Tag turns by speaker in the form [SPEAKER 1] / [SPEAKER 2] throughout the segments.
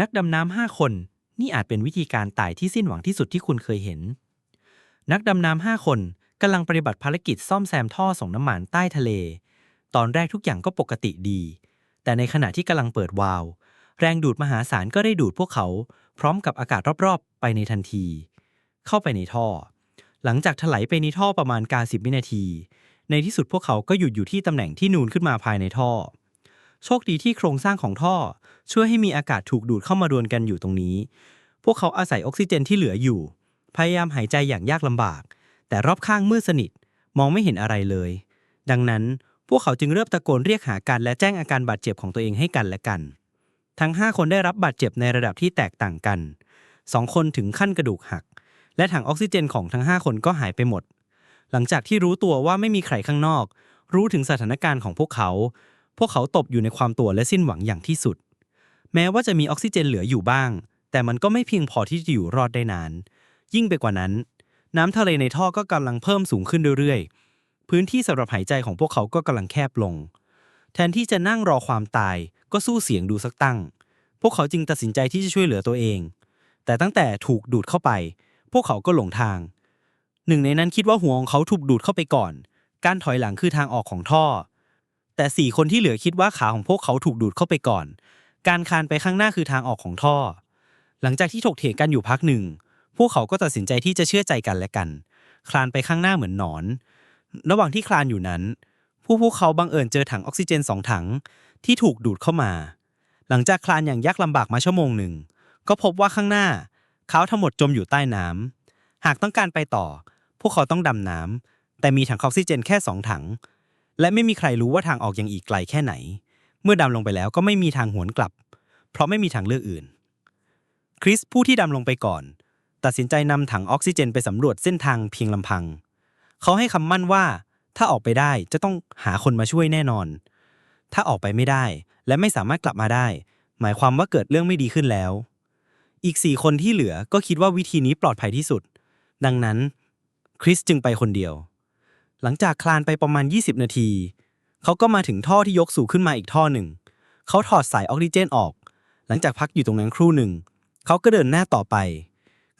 [SPEAKER 1] นักดำน้ำห้าคน นี่อาจเป็นวิธีการตายที่สิ้นหวังที่สุดที่คุณเคยเห็น นักดำน้ำห้าคนกำลังปฏิบัติภารกิจซ่อมแซมท่อส่งน้ำมันใต้ทะเล ตอนแรกทุกอย่างก็ปกติดี แต่ในขณะที่กำลังเปิดวาล์วแรงดูดมหาศาลก็ได้ดูดพวกเขา พร้อมกับอากาศรอบๆ ไปในทันที เข้าไปในท่อ หลังจากถลายไปในท่อประมาณการสิบวินาที ในที่สุดพวกเขาก็หยุดอยู่ที่ตำแหน่งที่นูนขึ้นมาภายในท่อ โชคดีที่โครงสร้างของท่อ ช่วยให้มีอากาศถูกดูดเข้ามารวนกันอยู่ตรงนี้ พวกเขาอาศัยออกซิเจนที่เหลืออยู่ พยายามหายใจอย่างยากลำบาก แต่รอบข้างมืดสนิทมองไม่เห็นอะไรเลย ดังนั้นพวกเขาจึงเริ่มตะโกนเรียกหากันและแจ้งอาการบาดเจ็บของตัวเองให้กันและกัน ทั้ง 5 คนได้รับบาดเจ็บในระดับที่แตกต่างกัน 2 คนถึงขั้นกระดูกหัก และถังออกซิเจนของทั้ง 5 คนก็หายไปหมด หลังจากที่รู้ตัวว่าไม่มีใครข้างนอก รู้ถึงสถานการณ์ของพวกเขา พวกเขาตบอยู่ในความตัวและสิ้นหวังอย่างที่สุด แม้ว่าจะมีออกซิเจนเหลืออยู่บ้าง แต่มันก็ไม่เพียงพอที่จะอยู่รอดได้นาน ยิ่งไปกว่านั้น น้ำทะเลในท่อก็กำลังเพิ่มสูงขึ้นเรื่อยๆ พื้นที่สำหรับหายใจของพวกเขาก็กำลังแคบลง แทนที่จะนั่งรอความตายก็สู้เสียงดูสักตั้ง พวกเขาจึงตัดสินใจที่จะช่วยเหลือตัวเอง แต่ตั้งแต่ถูกดูดเข้าไป พวกเขาก็หลงทาง หนึ่งในนั้นคิดว่าหัวของเขาถูกดูดเข้าไปก่อน การถอยหลังคือทางออกของท่อ แต่สี่คนที่เหลือคิดว่าขาของพวกเขาถูกดูดเข้าไปก่อน การคานไปข้างหน้าคือทางออกของท่อ หลังจากที่ถกเถียงกันอยู่พักหนึ่ง พวกเขาก็ตัดสินใจที่จะเชื่อใจกันและกัน คลานไปข้างหน้าเหมือนหนอน ระหว่างที่คลานอยู่นั้น ผู้พวกเขาบังเอิญเจอถังออกซิเจนสองถังที่ถูกดูดเข้ามา หลังจากคลานอย่างยากลำบากมาชั่วโมงหนึ่ง ก็พบว่าข้างหน้า เขาทั้งหมดจมอยู่ใต้น้ำหากต้องการไปต่อ พวกเขาต้องดำน้ำแต่มีถังออกซิเจนแค่สองถัง และไม่มีใครรู้ว่าทางออกยังอีกไกลแค่ไหน เมื่อดำลงไปแล้วก็ไม่มีทางหวนกลับ เพราะไม่มีทางเลือกอื่น คริสผู้ที่ดำลงไปก่อน ตัดสินใจนำถังออกซิเจนไปสำรวจเส้นทางเพียงลำพัง เขาให้คำมั่นว่าถ้าออกไปได้จะต้องหาคนมาช่วยแน่นอน ถ้าออกไปไม่ได้และไม่สามารถกลับมาได้ หมายความว่าเกิดเรื่องไม่ดีขึ้นแล้ว อีกสี่คนที่เหลือก็คิดว่าวิธีนี้ปลอดภัยที่สุด ดังนั้นคริสจึงไปคนเดียว หลังจากคลานไปประมาณ 20 นาที เขาก็มาถึงท่อที่ยกสูงขึ้นมาอีกท่อหนึ่ง เขาถอดสายออกซิเจนออก หลังจากพักอยู่ตรงนั้นครู่หนึ่ง เขาก็เดินหน้าต่อไป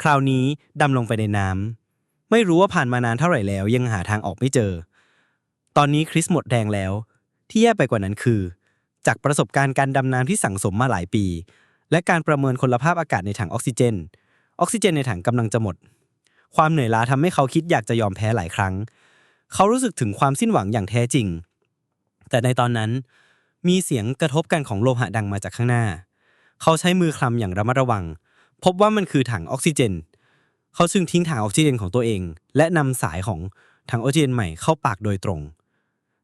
[SPEAKER 1] คราวนี้ดำลงไปในน้ำ ไม่รู้ว่าผ่านมานานเท่าไหร่แล้ว ยังหาทางออกไม่เจอ ตอนนี้คริสหมดแรงแล้ว ที่แย่ไปกว่านั้นคือ จากประสบการณ์การดำน้ำที่สั่งสมมาหลายปี และการประเมินคุณภาพอากาศในถังออกซิเจน ออกซิเจนในถังกำลังจะหมด ความเหนื่อยล้าทำให้เขาคิดอยากจะยอมแพ้หลายครั้ง เขารู้สึกถึงความสิ้นหวังอย่างแท้จริง แต่ในตอนนั้นมีเสียงกระทบกันของโลหะดังมาจากข้างหน้า เขาใช้มือคลำอย่างระมัดระวัง พบว่ามันคือถังออกซิเจน เขาจึงทิ้งถังออกซิเจนของตัวเอง และนำสายของถังออกซิเจนใหม่เข้าปากโดยตรง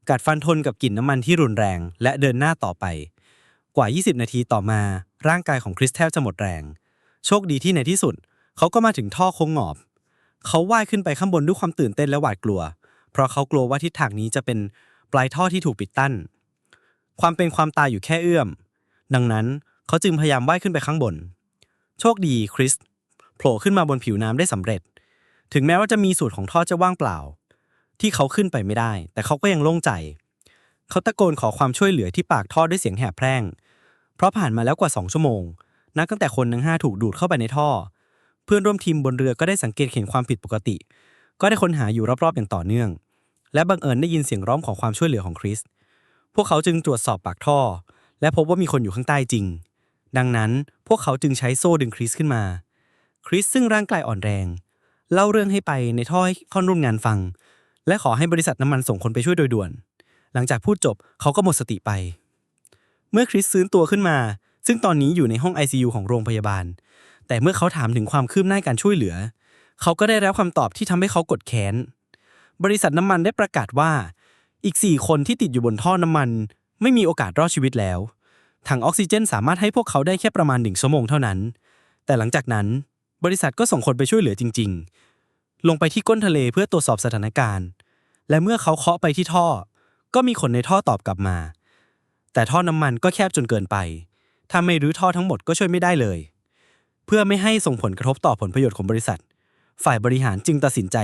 [SPEAKER 1] กัดฟันทนกับกลิ่นน้ำมันที่รุนแรง และเดินหน้าต่อไป กว่า 20 นาทีต่อมา ร่างกายของคริสแทบจะหมดแรง โชคดีที่ในที่สุด เขาก็มาถึงท่อโค้งงอบ เขาว่ายขึ้นไปข้างบนด้วยความตื่นเต้นและหวาดกลัว เพราะเขากลัวว่าทิศทางนี้จะเป็น ปลายท่อที่ถูกปิดตั้น ความเป็นความตายอยู่แค่เอื้อม ดังนั้นเขาจึงพยายามว่ายขึ้นไปข้างบน โชคดีคริสโผล่ขึ้นมาบนผิวน้ำได้สำเร็จ ถึงแม้ว่าจะมีสูตรของท่อจะว่างเปล่า ที่เขาขึ้นไปไม่ได้ แต่เขาก็ยังโล่งใจ เขาตะโกนขอความช่วยเหลือที่ปากท่อด้วยเสียงแหบแพร่ง เพราะผ่านมาแล้วกว่าสองชั่วโมง นับตั้งแต่คนทั้งห้าถูกดูดเข้าไปในท่อ เพื่อนร่วมทีมบนเรือก็ได้สังเกตเห็นความผิดปกติ ก็ได้ค้นหาอยู่รอบๆอย่างต่อเนื่อง และบังเอิญได้ยินเสียงร้องขอความช่วยเหลือของคริส พวกเขาจึงตรวจสอบปากท่อ และพบว่ามีคนอยู่ข้างใต้จริง ดังนั้นพวกเขาจึงใช้โซ่ดึงคริสขึ้นมา คริสซึ่งร่างกายอ่อนแรง เล่าเรื่องให้ไปในท่อให้ค่อนร่วมงานฟัง และขอให้บริษัทน้ำมันส่งคนไปช่วยโดยด่วน หลังจากพูดจบเขาก็หมดสติไป เมื่อคริสฟื้นตัวขึ้นมา ซึ่งตอนนี้อยู่ในห้อง ICU ของโรงพยาบาล แต่เมื่อเขาถามถึงความคืบหน้าการช่วยเหลือ เขาก็ได้รับคำตอบที่ทำให้เขากดแค้น บริษัทน้ำมันได้ประกาศว่า อีก 4 คนที่ติดอยู่บนท่อน้ำมัน ไม่มีโอกาสรอดชีวิตแล้ว ถังออกซิเจนสามารถให้พวกเขาได้แค่ประมาณหนึ่งชั่วโมงเท่านั้น แต่หลังจากนั้น บริษัทก็ส่งคนไปช่วยเหลือจริง ๆ ลงไปที่ก้นทะเลเพื่อตรวจสอบสถานการณ์ และเมื่อเขาเคาะไปที่ท่อ ก็มีคนในท่อตอบกลับมา แต่ท่อน้ำมันก็แคบจนเกินไปถ้าไม่รื้อท่อทั้งหมดก็ช่วยไม่ได้เลย เพื่อไม่ให้ส่งผลกระทบต่อผลประโยชน์ของบริษัท ฝ่ายบริหารจึงตัดสินใจ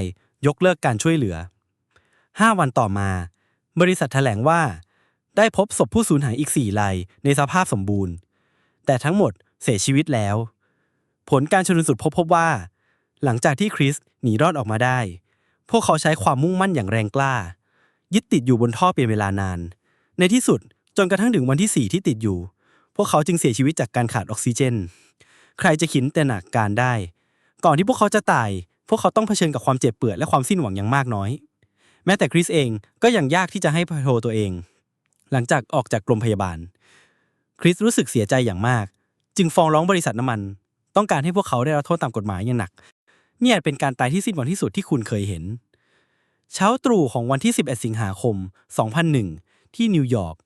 [SPEAKER 1] ยกเลิกการช่วยเหลือ 5 วันต่อมา บริษัทแถลงว่า ได้พบศพผู้สูญหายอีก 4 รายในสภาพสมบูรณ์ แต่ทั้งหมด
[SPEAKER 2] เสียชีวิตแล้ว ผลการชนสูตรพบพบว่า หลังจากที่คริสหนีรอดออกมาได้ พวกเขาใช้ความมุ่งมั่นอย่างแรงกล้า ยึดติดอยู่บนท่อเป็นเวลานาน ในที่สุดจนกระทั่งถึงวันที่ 4 ที่ติดอยู่ พวกเขาจึงเสียชีวิตจากการขาดออกซิเจน ใครจะขินแต่หนักการได้ ก่อนที่พวกเขาจะตาย พวกเขาต้องเผชิญกับความเจ็บปวดและความสิ้นหวังอย่างมากน้อย แม้แต่คริสเองก็ยังยากที่จะให้พโทตัวเอง หลังจากออกจากโรงพยาบาล คริสรู้สึกเสียใจอย่างมาก จึงฟ้องร้องบริษัทน้ำมัน ต้องการให้พวกเขาได้รับโทษตามกฎหมายอย่างหนักเนี่ยเป็นการตายที่สิ้นหวังที่สุดที่คุณเคยเห็น เช้าตรู่ของวันที่ 11 สิงหาคม 2001 ที่นิวยอร์ก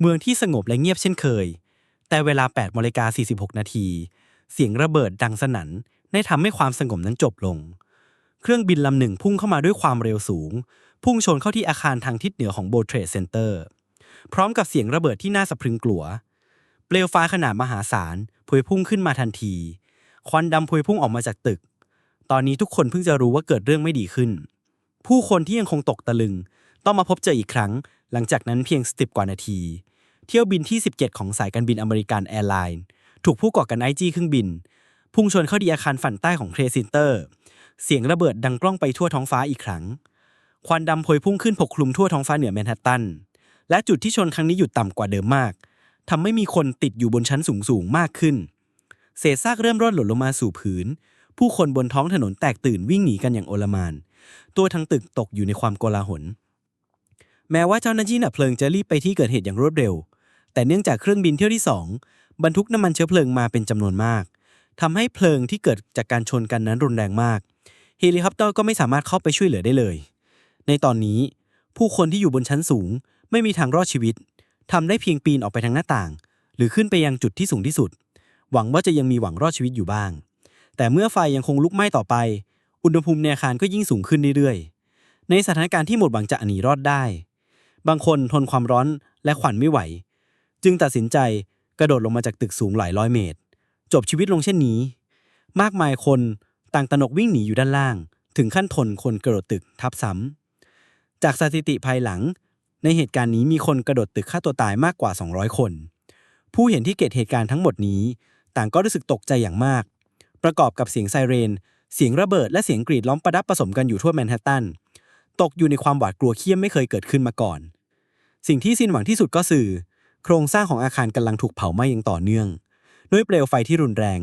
[SPEAKER 2] เมืองที่สงบและเงียบเช่นเคย แต่เวลา8นาฬิกา46 นาที เสียงระเบิดดังสนั่นได้ทำให้ความสงบนั้นจบลง เครื่องบินลำหนึ่งพุ่งเข้ามาด้วยความเร็วสูง พุ่งชนเข้าที่อาคารทางทิศเหนือของโบเทรดเซ็นเตอร์พร้อมกับเสียงระเบิดที่น่าสะพรึงกลัว เปลวไฟขนาดมหาศาลพวยพุ่งขึ้นมาทันที ควันดำพวยพุ่งออกมาจากตึก ตอนนี้ทุกคนเพิ่งจะรู้ว่าเกิดเรื่องไม่ดีขึ้น ผู้คนที่ยังคงตกตะลึง ต้องมาพบเจออีกครั้ง หลังจากนั้นเพียงสิบกว่านาที เที่ยวบินที่ 17 ของสายการบินอเมริกันแอร์ไลน์ถูกผู้ก่อการไอจี้เครื่องบิน พุ่งชนเข้าที่อาคารฝั่งใต้ของเทรซินเตอร์ เสียงระเบิดดังกล้องไปทั่วท้องฟ้าอีกครั้ง ควันดำพวยพุ่งขึ้นปกคลุมทั่วท้องฟ้าเหนือแมนฮัตตัน และจุดที่ชนครั้งนี้หยุดต่ำกว่าเดิมมากทำให้มีคนติดอยู่บนชั้นสูงๆมากขึ้น เศษซากเริ่มร่อนหล่นลงมาสู่พื้น ผู้คนบนท้องถนนแตกตื่นวิ่งหนีกันอย่างโอลมาน ตัวทั้งตึกตกอยู่ในความโกลาหล แม้ว่าเจ้าหน้าที่ดับเพลิงจะรีบไปที่เกิดเหตุอย่างรวดเร็ว แต่เนื่องจากเครื่องบินเที่ยวที่สองบรรทุกน้ำมันเชื้อเพลิงมาเป็นจำนวนมากทำให้เพลิงที่เกิดจากการชนกันนั้นรุนแรงมาก เฮลิคอปเตอร์ก็ไม่สามารถเข้าไปช่วยเหลือได้เลย ในตอนนี้ ผู้คนที่อยู่บนชั้นสูงไม่มีทางรอดชีวิตทำได้เพียงปีนออกไปทางหน้าต่าง หรือขึ้นไปยังจุดที่สูงที่สุด หวังว่าจะยังมีหวังรอดชีวิตอยู่บ้าง แต่เมื่อไฟยังคงลุกไหม้ต่อไป อุณหภูมิในอาคารก็ยิ่งสูงขึ้นเรื่อยๆ ในสถานการณ์ที่หมดหวังจะหนีรอดได้ บางคนทนความร้อนและขวัญไม่ไหว จึงตัดสินใจกระโดดลงมาจากตึกสูงหลายร้อยเมตร จบชีวิตลงเช่นนี้ มากมายคน ต่างตนกวิ่งหนีอยู่ด้านล่าง ถึงขั้นทนคนกระโดดตึกทับซ้ำ จากสถิติภายหลัง ในเหตุการณ์นี้มีคนกระโดดตึกฆ่าตัวตายมากกว่า 200 คน ผู้เห็นที่เกิดเหตุการณ์ทั้งหมดนี้ ต่างก็รู้สึกตกใจอย่างมาก ประกอบกับเสียงไซเรน เสียงระเบิดและเสียงกรีดร้องประดับผสมกันอยู่ทั่วแมนฮัตตัน ตกอยู่ในความหวาดกลัวเขี้ยมไม่เคยเกิดขึ้นมาก่อน สิ่งที่สิ้นหวังที่สุดก็คือ โครงสร้างของอาคารกำลังถูกเผาไหม้อย่างต่อเนื่อง ด้วยเปลวไฟที่รุนแรง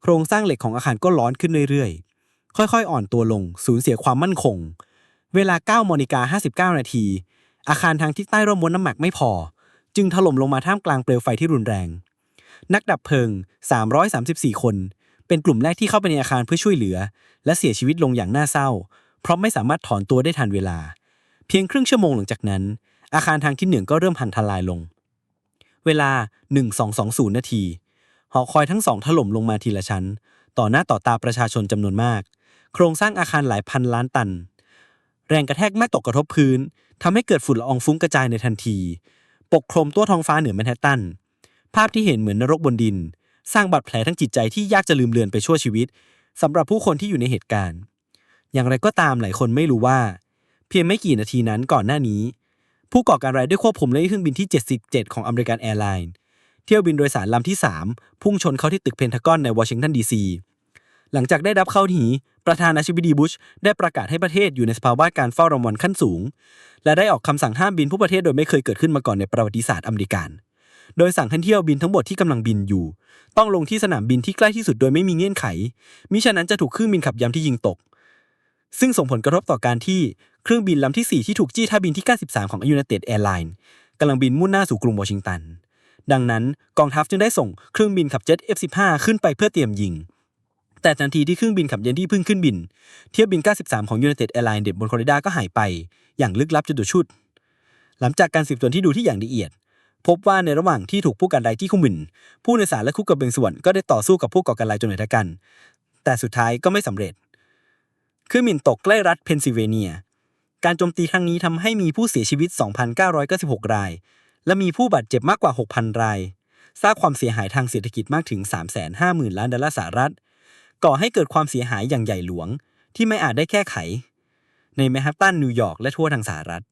[SPEAKER 2] โครงสร้างเหล็กของอาคารก็ร้อนขึ้นเรื่อยๆ ค่อยๆ อ่อนตัวลง สูญเสียความมั่นคง เวลา9โมง59 นาที อาคารทางทิศใต้ร่มมวลน้ำหนักไม่พอ จึงถล่มลงมาท่ามกลางเปลวไฟที่รุนแรง นักดับเพลิง 334 คน เป็นกลุ่มแรกที่เข้าไปในอาคารเพื่อช่วยเหลือ และเสียชีวิตลงอย่างน่าเศร้า เพราะไม่สามารถถอนตัวได้ทันเวลา เพียงครึ่งชั่วโมงหลังจากนั้น อาคารทางทิศเหนือก็เริ่มพังทลายลง เวลา 1220 นาที หอคอยทั้งสองถล่มลงมาทีละชั้น ต่อหน้าต่อตาประชาชนจำนวนมาก โครงสร้างอาคารหลายพันล้านตัน แรงกระแทกไม่ตกกระทบพื้นทำให้เกิดฝุ่นละอองฟุ้งกระจายในทันที ปกคลุมตัวท้องฟ้าเหนือแมนฮัตตัน ภาพที่เห็นเหมือนนรกบนดิน สร้างบาดแผลทั้งจิตใจที่ยากจะลืมเลือนไปชั่วชีวิตสำหรับผู้คนที่อยู่ในเหตุการณ์ อย่างไรก็ตามหลายคนไม่รู้ว่า เพียงไม่กี่นาทีนั้นก่อนหน้านี้ ผู้ก่อการร้ายได้ควบคุมเลขเครื่องบินที่ 77 ของอเมริกันแอร์ไลน์ ที่ยวบินโดยสารลำที่ 3 พุ่งชนเข้าที่ตึกเพนทากอนในวอชิงตันดีซีหลังจากได้รับเข้าหีประธานาธิบดีบุชได้ประกาศให้ประเทศอยู่ในสภาวะการเฝ้าระวังขั้นสูง และได้ออกคำสั่งห้ามบินผู้ประเทศโดยไม่เคยเกิดขึ้นมาก่อนในประวัติศาสตร์อเมริกัน โดยสั่งให้เที่ยวบินทั้งหมดที่กำลังบินอยู่ ต้องลงที่สนามบินที่ใกล้ที่สุดโดยไม่มีเงื่อนไข มิฉะนั้นจะถูกเครื่องบินขับย้ำที่ยิงตก ซึ่งส่งผลกระทบต่อการที่เครื่องบินลำที่ 4 ที่ถูกจี้ท่าบินที่ 93 ของ United Airlines กำลังบินมุ่งหน้าสู่กรุงวอชิงตัน ดังนั้นกองทัพจึงได้ส่งเครื่องบินขับเจ็ต F-15 ขึ้นไปเพื่อเตรียมยิง แต่ทันทีที่เครื่องบินขับเย็นที่เพิ่งขึ้นบิน เทียวบิน 93 ของ United Airlines เด็ดบนฟลอริดาก็หายไป อย่างลึกลับจนตัวชุด หลังจากการสืบสวนที่ดูที่อย่างละเอียด พบว่าในระหว่างที่ถูกผู้การร้ายที่คุมบิน ผู้โดยสารและคู่กับเบงส่วนก็ได้ต่อสู้กับผู้ก่อการร้ายจนเหนือกัน แต่สุดท้ายก็ไม่สำเร็จเครื่องบินตกใกล้รัฐเพนซิลเวเนียการโจมตีครั้งนี้ทำให้มีผู้เสียชีวิต 2,996 ราย และมีผู้บาดเจ็บมากกว่า 6,000 ราย สร้างความเสียหายทางเศรษฐกิจมากถึง 350,000 ล้านดอลลาร์สหรัฐ ก่อให้เกิดความเสียหายอย่างใหญ่หลวง ที่ไม่อาจได้แก้ไข ในแมนฮัตตันนิวยอร์กและทั่วทางสหรัฐ